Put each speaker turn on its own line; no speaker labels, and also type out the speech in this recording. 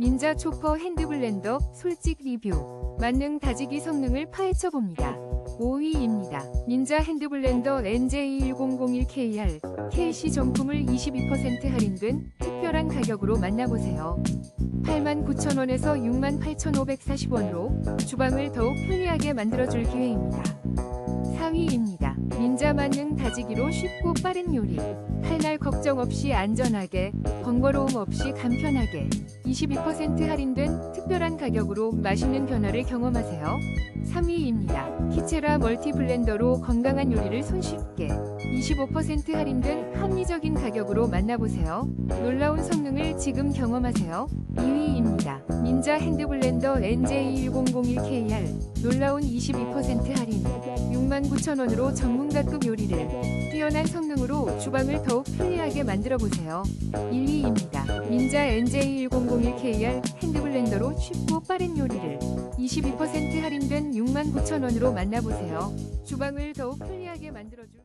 닌자 초퍼 핸드블렌더 솔직 리뷰 만능 다지기 성능을 파헤쳐 봅니다. 5위입니다. 닌자 핸드블렌더 NJ1001KR KC 정품을 22% 할인된 특별한 가격으로 만나보세요. 89,000원에서 68,540원으로 주방을 더욱 편리하게 만들어줄 기회입니다. 4위입니다. 닌자 만능 다지기로 쉽고 빠른 요리. 칼날 걱정 없이 안전하게, 번거로움 없이 간편하게, 22% 할인된 특별한 가격으로 맛있는 변화를 경험하세요. 3위입니다. 키체라 멀티 블렌더로 건강한 요리를 손쉽게, 25% 할인된 합리적인 가격으로 만나보세요. 놀라운 성능을 지금 경험하세요. 2위입니다. 닌자 핸드블렌더 NJ1001KR 놀라운 22% 할인 69,000원으로 전문가급 요리를 뛰어난 성능으로 주방을 더욱 편리하게 만들어 보세요. 1위입니다. 닌자 NJ1001KR 핸드블렌더로 쉽고 빠른 요리를 22% 할인된 69,000원으로 만나보세요. 주방을 더욱 편리하게 만들어줄